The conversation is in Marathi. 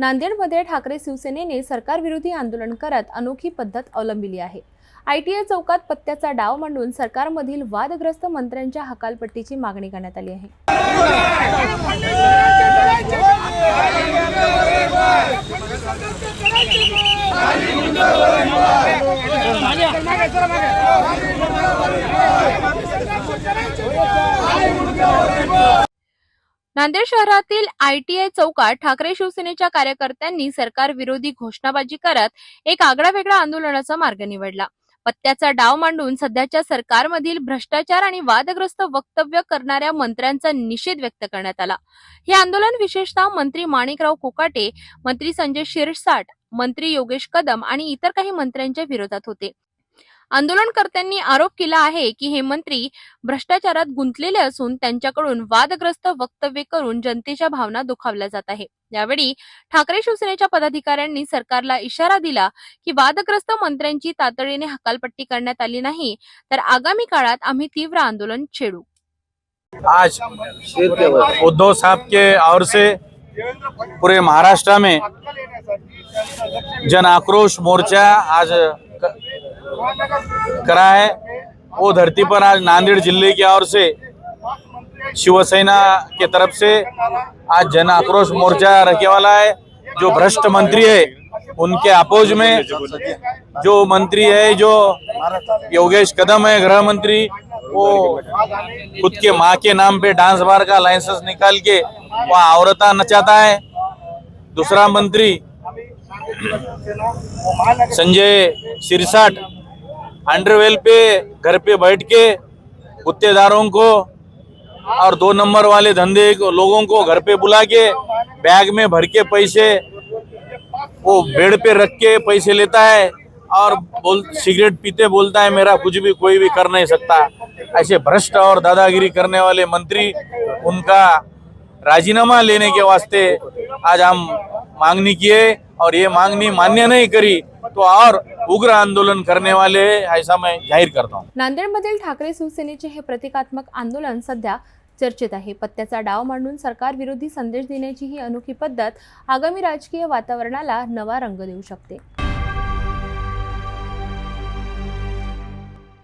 नांदेडमध्ये ठाकरे शिवसेनेने सरकारविरोधी आंदोलन करत अनोखी पद्धत अवलंबिली आहे. आयटीआय चौकात पत्त्याचा डाव मांडून सरकारमधील वादग्रस्त मंत्र्यांच्या हकालपट्टीची मागणी करण्यात आली आहे. नांदेड शहरातील आयटीआय चौकात ठाकरे शिवसेनेच्या कार्यकर्त्यांनी सरकार विरोधी घोषणाबाजी करत एक आगळा वेगळा आंदोलनाचा मार्ग निवडला. पत्त्याचा डाव मांडून सध्याच्या सरकारमधील भ्रष्टाचार आणि वादग्रस्त वक्तव्य करणाऱ्या मंत्र्यांचा निषेध व्यक्त करण्यात आला. हे आंदोलन विशेषतः मंत्री माणिकराव कोकाटे मंत्री संजय शिरसाट मंत्री योगेश कदम आणि इतर काही मंत्र्यांच्या विरोधात होते. आंदोलनकर्त्यांनी आरोप केला आहे की हे मंत्री भ्रष्टाचारात गुंतलेले असून त्यांच्याकडून वादग्रस्त वक्तव्य करून जनतेच्या भावना दुखावल्या जात आहे. यावेळी ठाकरे शिवसेनेच्या पदाधिकाऱ्यांनी सरकारला इशारा दिला की वादग्रस्त मंत्र्यांची तातडीने हकालपट्टी करण्यात आली नाही तर आगामी काळात आम्ही तीव्र आंदोलन छेडू. आज उद्धव साहब के और से पूरे महाराष्ट्र में जन आक्रोश मोर्चा आज करा है। वो धरती पर आज नांदेड़ ज़िले की ओर से शिवसेना के तरफ़ से आज जन आक्रोश मोर्चा रखे वाला है। जो भ्रष्ट मंत्री है, उनके अपोज में जो मंत्री है, जो योगेश कदम है, गृह मंत्री, वो खुद के माँ के नाम पे डांस बार का लाइसेंस निकाल के वो औरता नचाता है। दूसरा मंत्री संजय सिरसाट अंडरवेल पे, घर पे बैठ के गुत्तेदारों को और दो नंबर वाले धंधे को, लोगों को घर पे बुला के, बैग में भर के पैसे, वो बेड पे रख के पैसे लेता है और बोल, सिगरेट पीते बोलता है, मेरा कुछ भी, कोई भी कर नहीं सकता। ऐसे भ्रष्ट और दादागिरी करने वाले मंत्री, उनका राजीनामा लेने के वास्ते आज हम मांगनी किए और ये मांगनी मान्य नहीं करी। तो और उग्र आंदोलन करने वाले ऐसा मैं जाहिर करता हूँ। नांदेडमधील ठाकरे शिवसेनेचे हे प्रतिकात्मक आंदोलन सध्या चर्चेत आहे. पत्त्याचा डाव मांडून सरकार विरोधी संदेश देण्याची ही अनोखी पद्धत आगामी राजकीय वातावरणाला नवा रंग देऊ शकते.